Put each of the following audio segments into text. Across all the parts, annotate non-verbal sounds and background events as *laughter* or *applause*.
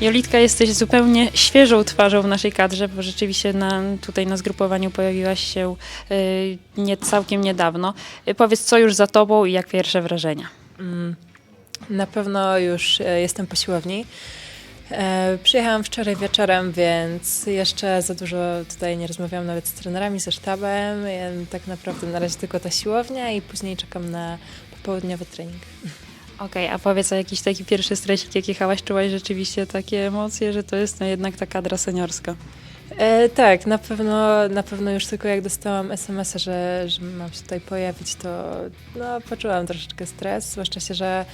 Jolitka, jesteś zupełnie świeżą twarzą w naszej kadrze, bo rzeczywiście na, tutaj na zgrupowaniu pojawiłaś się y, nie, całkiem niedawno. Y, powiedz, co już za tobą i jak pierwsze wrażenia? Mm, Na pewno już e, jestem po siłowni. E, Przyjechałam wczoraj wieczorem, więc jeszcze za dużo tutaj nie rozmawiałam nawet z trenerami, ze sztabem. Tak naprawdę na razie tylko ta siłownia i później czekam na popołudniowy trening. Okej, a powiedz, a jakiś taki pierwszy stresik, jak jechałaś, czułaś rzeczywiście takie emocje, że to jest no, jednak ta kadra seniorska? E, tak, na pewno, na pewno już tylko jak dostałam SMS-a, że, że mam się tutaj pojawić, to no, poczułam troszeczkę stres, zwłaszcza się, że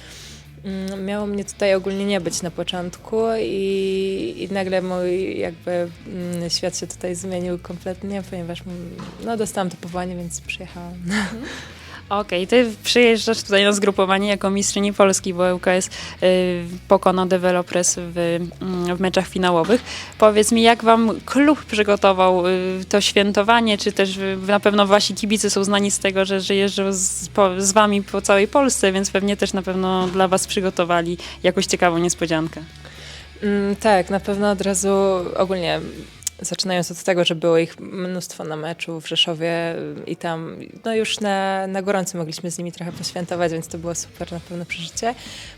mm, miało mnie tutaj ogólnie nie być na początku i, i nagle mój jakby mm, świat się tutaj zmienił kompletnie, ponieważ mm, no, dostałam to powołanie, więc przyjechałam. *laughs* Okej, ty przyjeżdżasz tutaj na zgrupowanie jako mistrzyni Polski, bo ŁKS y, pokona Developers w, mm, w meczach finałowych. Powiedz mi, jak wam klub przygotował y, to świętowanie, czy też y, na pewno wasi kibice są znani z tego, że, że jeżdżą z, po, z wami po całej Polsce, więc pewnie też na pewno dla was przygotowali jakąś ciekawą niespodziankę. Mm, tak, na pewno od razu ogólnie zaczynając od tego, że było ich mnóstwo na meczu w Rzeszowie i tam no już na, na gorąco mogliśmy z nimi trochę poświętować, więc to było super na pewno przeżycie.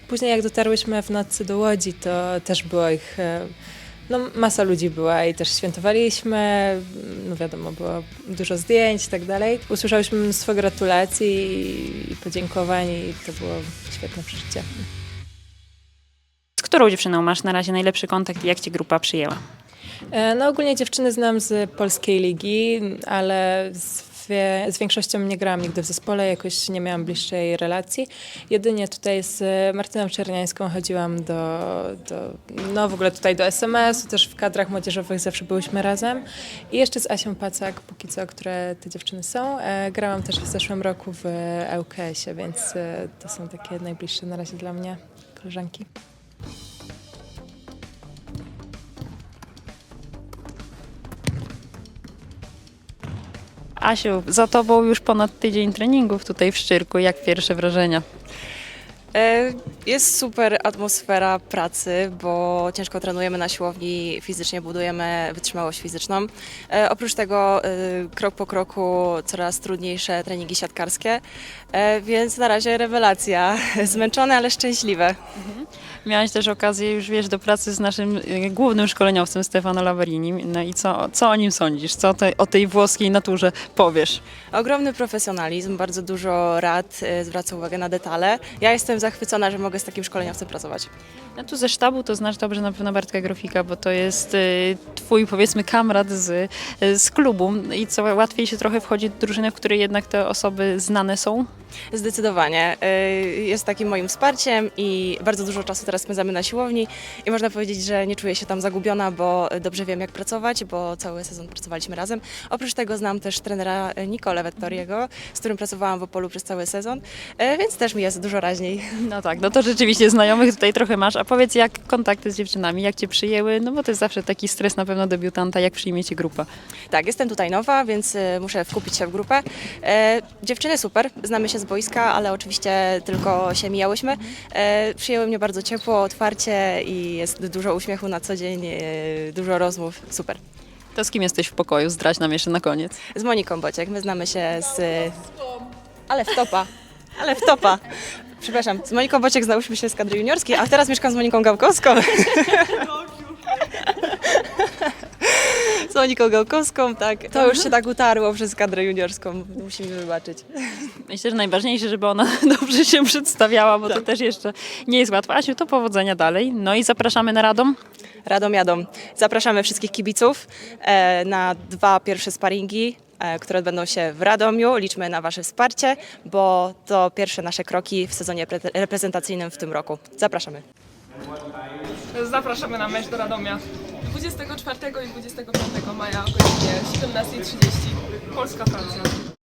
Później jak dotarłyśmy w nocy do Łodzi, to też było ich e, no, masa ludzi była i też świętowaliśmy, no wiadomo, było dużo zdjęć i tak dalej. Usłyszałyśmy mnóstwo gratulacji i podziękowań i to było świetne przeżycie. Z którą dziewczyną masz na razie najlepszy kontakt i jak cię grupa przyjęła? E, No ogólnie dziewczyny znam z polskiej ligi, ale z, z większością nie grałam nigdy w zespole, jakoś nie miałam bliższej relacji. Jedynie tutaj z Martyną Czerniańską chodziłam do, do no w ogóle tutaj do SMS-u, też w kadrach młodzieżowych zawsze byłyśmy razem. I jeszcze z Asią Pacak, póki co, które te dziewczyny są. E, Grałam też w zeszłym roku w ŁKS-ie, więc e, to są takie najbliższe na razie dla mnie koleżanki. Asiu, za tobą już ponad tydzień treningów tutaj w Szczyrku. Jak pierwsze wrażenia? E, Jest super atmosfera pracy, bo ciężko trenujemy na siłowni, fizycznie budujemy wytrzymałość fizyczną. E, Oprócz tego e, krok po kroku coraz trudniejsze treningi siatkarskie, e, więc na razie rewelacja. *laughs* Zmęczone, ale szczęśliwe. Miałaś też okazję już, wiesz, do pracy z naszym y, głównym szkoleniowcem Stefano Laverinim. No i co, co o nim sądzisz? Co te, o tej włoskiej naturze powiesz? Ogromny profesjonalizm, bardzo dużo rad, e, zwraca uwagę na detale. Ja jestem zachwycona, że mogę z takim szkoleniowcem pracować. No tu ze sztabu to znasz dobrze na pewno Bartka Grofika, bo to jest y, twój, powiedzmy, kamrat z, y, z klubu. I co, łatwiej się trochę wchodzi do drużyny, w której jednak te osoby znane są? Zdecydowanie. Y, Jest takim moim wsparciem i bardzo dużo czasu teraz spędzamy na siłowni i można powiedzieć, że nie czuję się tam zagubiona, bo dobrze wiem jak pracować, bo cały sezon pracowaliśmy razem. Oprócz tego znam też trenera Nicole Vettoriego, z którym pracowałam w Opolu przez cały sezon, y, więc też mi jest dużo raźniej. *laughs* No tak, no to rzeczywiście znajomych tutaj trochę masz. A powiedz, jak kontakty z dziewczynami, jak cię przyjęły? No bo to jest zawsze taki stres na pewno debiutanta, jak przyjmie cię grupa. Tak, jestem tutaj nowa, więc y, muszę wkupić się w grupę. Dziewczyny super, znamy się z boiska, ale oczywiście tylko się mijałyśmy. E, Przyjęły mnie bardzo ciepło, otwarcie i jest dużo uśmiechu na co dzień, e, dużo rozmów, super. To z kim jesteś w pokoju? Zdrać nam jeszcze na koniec. Z Moniką Bociek, my znamy się z... Ale w topa, ale w topa. Przepraszam, z Moniką Bociek znałyśmy się z kadry juniorskiej, a teraz mieszkam z Moniką Gałkowską. *laughs* Z Moniką Gałkowską, tak. To już się tak utarło przez kadrę juniorską, musimy wybaczyć. Myślę, że najważniejsze, żeby ona *laughs* dobrze się przedstawiała, bo to też jeszcze nie jest łatwe. Asiu, to powodzenia dalej. No i zapraszamy na Radom. Radom jadą. Zapraszamy wszystkich kibiców e, na dwa pierwsze sparingi, e, które odbędą się w Radomiu. Liczmy na Wasze wsparcie, bo to pierwsze nasze kroki w sezonie pre- reprezentacyjnym w tym roku. Zapraszamy. Zapraszamy na mecz do Radomia 24 i 25 maja o godzinie 17.30 Polska-Francja.